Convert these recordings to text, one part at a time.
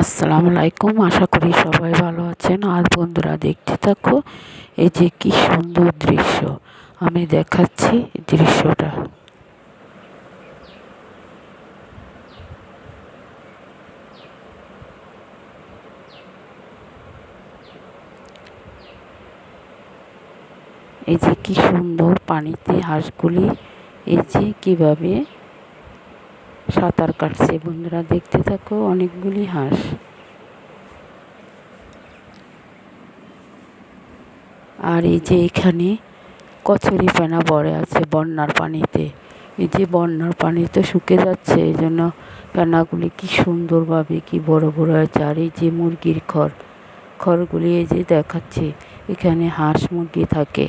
আসসালামু আলাইকুম। আশা করি সবাই ভালো আছেন। আর বন্ধুরা, দেখতে থাকো, এই যে কি সুন্দর দৃশ্য। আমি দেখাচ্ছি দৃশ্যটা। এই যে কি সুন্দর পানিতে হাঁসগুলি, এই যে কীভাবে সাঁতার কাটছে। বন্ধুরা, দেখতে থাকো, অনেকগুলি হাঁস। আর এই যে এখানে কচুরি ফেনা বড়ে আছে বন্যার পানিতে। এই যে বন্যার পানি তো শুকে যাচ্ছে, এই জন্য ফেনাগুলি কি সুন্দরভাবে, কি বড় বড় আছে। আর এই যে মুরগির খড়, খড়গুলি এই যে দেখাচ্ছে, এখানে হাঁস মুরগি থাকে।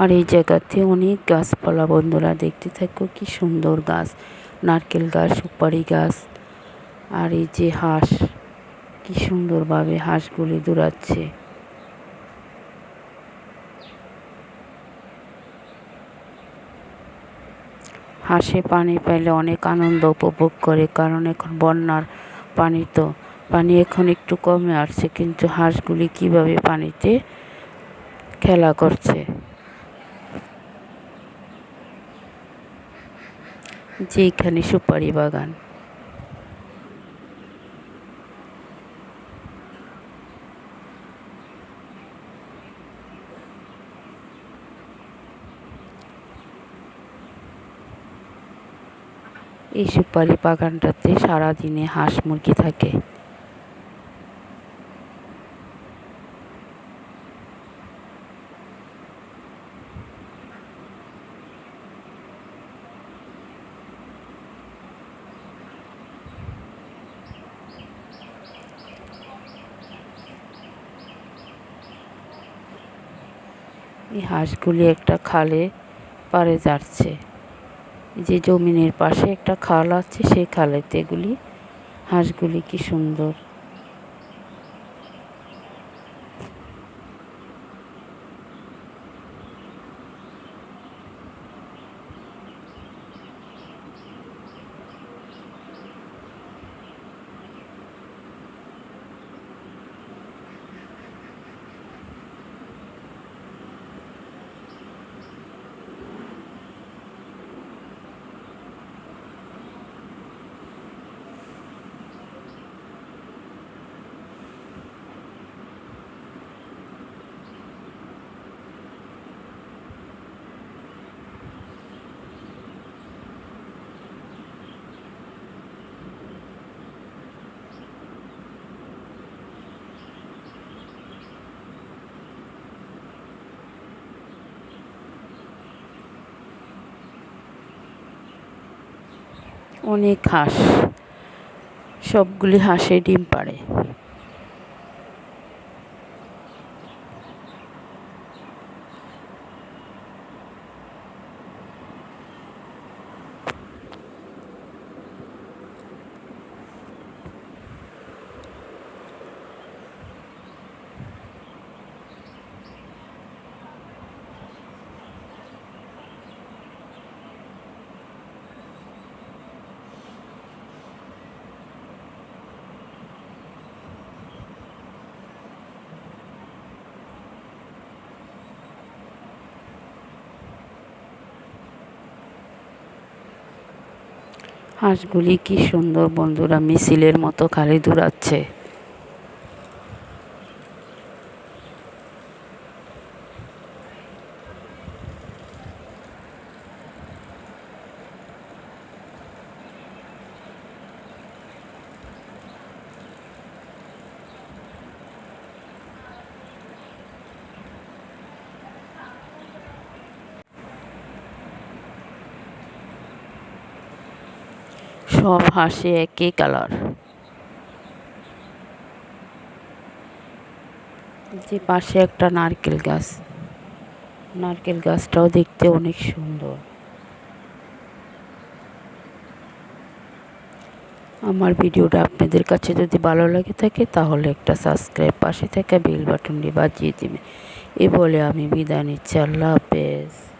আর এই জায়গাতে অনেক গাছপালা বন্ধুরা দেখতে থাকো, কি সুন্দর গাছ, নারকেল গাছ, সুপারি গাছ, আর এই যে হাঁস, কি সুন্দরভাবে হাঁসগুলি দৌড়াচ্ছে। হাঁসে পানি পাইলে অনেক আনন্দ উপভোগ করে, কারণ এখন বন্যার পানি তো, পানি এখন একটু কমে আসছে, কিন্তু হাঁসগুলি কীভাবে পানিতে খেলা করছে? যে এখানে সুপারি বাগান। এই সুপারি বাগানটাতে সারাদিনে হাঁস মুরগি থাকে। এই হাঁসগুলি একটা খালে পারে যাচ্ছে। যে জমিনের পাশে একটা খাল আছে, সেই খালেতে এগুলি হাঁসগুলি কি সুন্দর। অনেক হাঁস। সবগুলি হাঁসে ডিম পাড়ে। হাঁসগুলি কি সুন্দর বন্ধুরা মিছিলের মতো খালি দৌড়াচ্ছে। সব হাঁসে একই কালার। যে পাশে একটা নারকেল গাছ। নারকেল গাছটাও দেখতে অনেক সুন্দর। আমার ভিডিওটা আপনাদের কাছে যদি ভালো লাগে থাকে, তাহলে একটা সাবস্ক্রাইব পাশে থাকা বেল বাটনটি বাজিয়ে দেবে এ বলে আমি বিদায় নিচ্ছি। আল্লাহ হাফেজ।